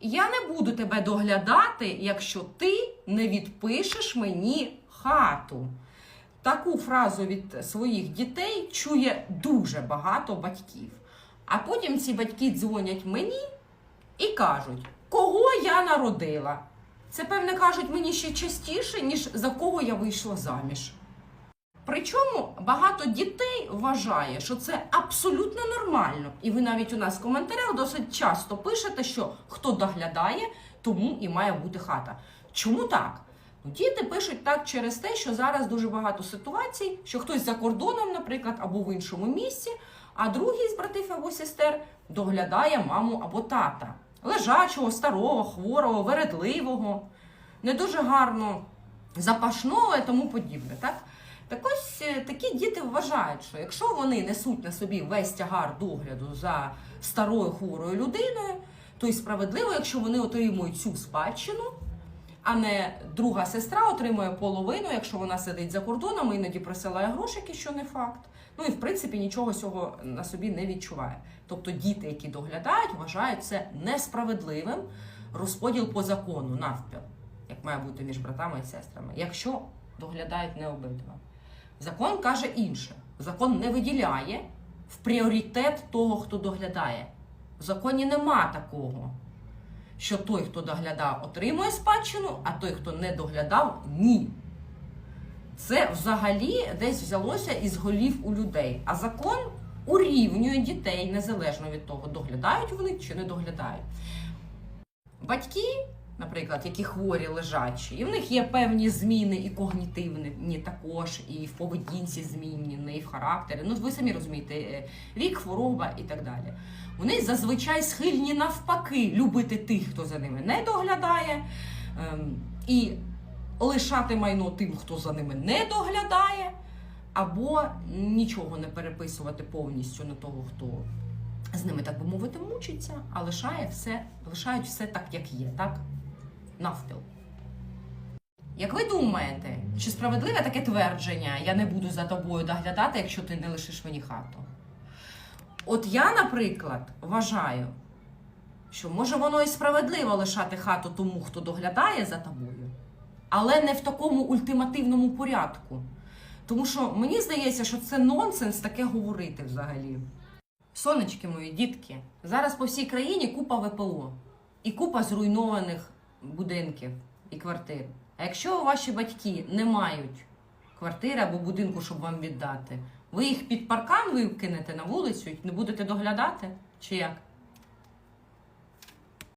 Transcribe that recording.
Я не буду тебе доглядати, якщо ти не відпишеш мені хату. Таку фразу від своїх дітей чує дуже багато батьків. А потім ці батьки дзвонять мені і кажуть, кого я народила. Це, певне, кажуть мені ще частіше, ніж за кого я вийшла заміж. Причому багато дітей вважає, що це абсолютно нормально. І ви навіть у нас в коментарях досить часто пишете, що хто доглядає, тому і має бути хата. Чому так? Ну, Діти пишуть так через те, що зараз дуже багато ситуацій, що хтось за кордоном, наприклад, або в іншому місці, а другий з братів або сестер доглядає маму або тата. Лежачого, старого, хворого, вередливого, не дуже гарно запашного і тому подібне. Так? Так ось е, такі діти вважають, що якщо вони несуть на собі весь тягар догляду за старою хворою людиною, то і справедливо, якщо вони отримують цю спадщину, а не друга сестра отримує половину, якщо вона сидить за кордоном іноді присилає грошики, що не факт. Ну і в принципі нічого цього на собі не відчуває. Тобто діти, які доглядають, вважають це несправедливим розподіл по закону навпіл, як має бути між братами і сестрами, якщо доглядають не обидва. Закон каже інше. Закон не виділяє в пріоритет того, хто доглядає. В законі нема такого, що той, хто доглядав, отримує спадщину, а той, хто не доглядав, ні. Це взагалі десь взялося із голів у людей. А закон урівнює дітей незалежно від того, доглядають вони чи не доглядають. Батьки, наприклад, які хворі лежачі, і в них є певні зміни і когнітивні також, і в поведінці змінні, і в характері. Ну, ви самі розумієте, е, вік, хвороба і так далі. Вони зазвичай схильні навпаки любити тих, хто за ними не доглядає, ем, і лишати майно тим, хто за ними не доглядає, або нічого не переписувати повністю на того, хто з ними, так би мовити, мучиться, а лишає все, лишають все так, як є, так? Навпіл. Як ви думаєте, чи справедливе таке твердження я не буду за тобою доглядати, якщо ти не лишиш мені хату? От я, наприклад, вважаю, що може воно і справедливо лишати хату тому, хто доглядає за тобою, але не в такому ультимативному порядку. Тому що мені здається, що це нонсенс таке говорити взагалі. Сонечки мої, дітки, зараз по всій країні купа ВПО і купа зруйнованих будинків і квартир. А якщо ваші батьки не мають квартири або будинку, щоб вам віддати, ви їх під паркан викинете на вулицю і не будете доглядати? Чи як?